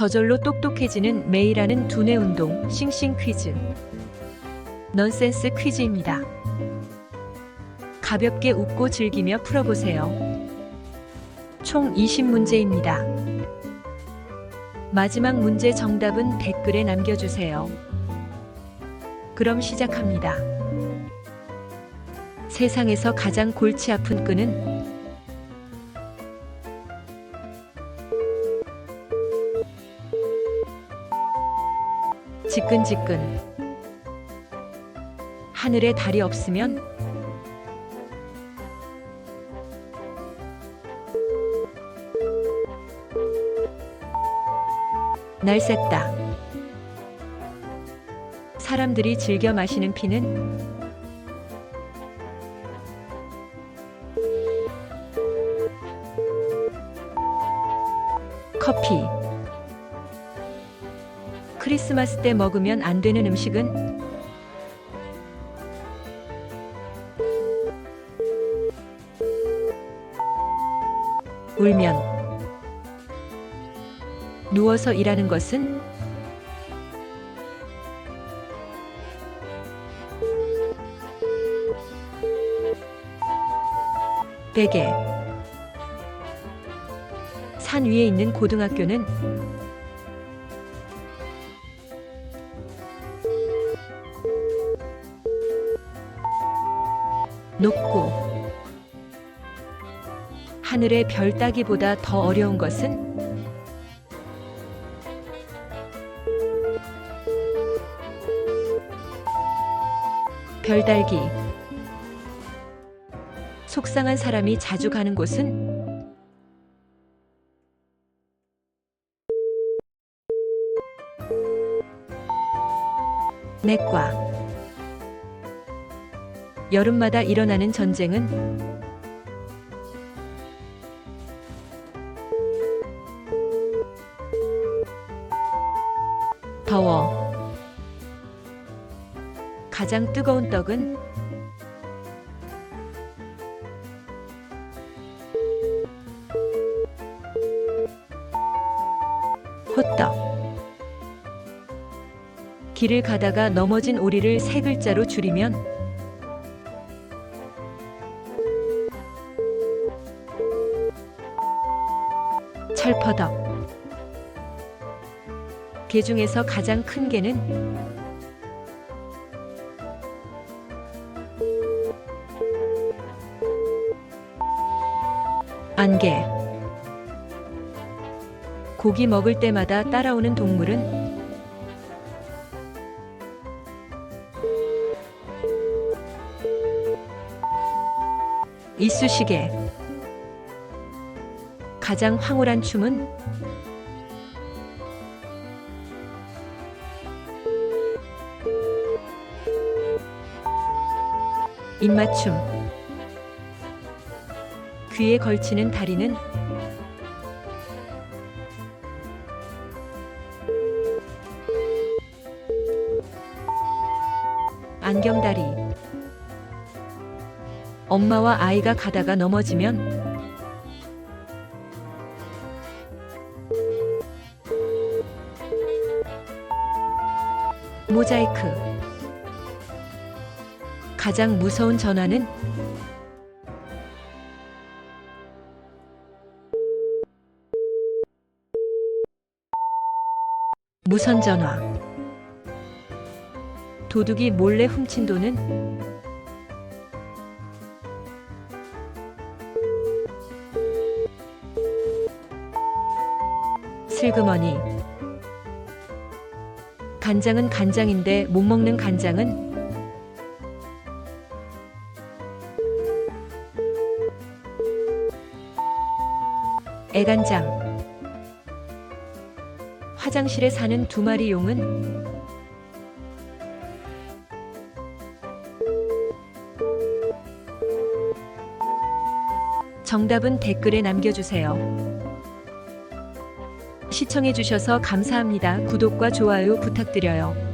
저절로 똑똑해지는 하는 두뇌 운동 싱싱 퀴즈. 넌센스 퀴즈입니다. 가볍게 웃고 즐기며 풀어보세요. 총 20문제입니다. 마지막 문제 정답은 댓글에 남겨주세요. 그럼 시작합니다. 세상에서 가장 골치 아픈 끈은 지끈지끈. 하늘에 달이 없으면 날쌔다. 사람들이 즐겨 마시는 피는 커피 크리스마스 때 먹으면 안 되는 음식은? 울면. 누워서 일하는 것은? 베개. 산 위에 있는 고등학교는 높고 하늘의 별 따기보다 더 어려운 것은 별 달기. 속상한 사람이 자주 가는 곳은 내과 여름마다 일어나는 전쟁은 더워. 가장 뜨거운 떡은 호떡. 길을 가다가 넘어진 오리를 세 글자로 줄이면 철퍼덕. 개 중에서 가장 큰 개는 안개. 고기 먹을 때마다 따라오는 동물은 이쑤시개. 가장 황홀한 춤은 입맞춤. 귀에 걸치는 다리는 안경다리. 엄마와 아이가 가다가 넘어지면 모자이크. 가장 무서운 전화는 무선 전화. 도둑이 몰래 훔친 돈은 슬그머니. 간장은 간장인데 못 먹는 간장은 애간장. 화장실에 사는 두 마리 용은 정답은 댓글에 남겨주세요. 시청해주셔서 감사합니다. 구독과 좋아요 부탁드려요.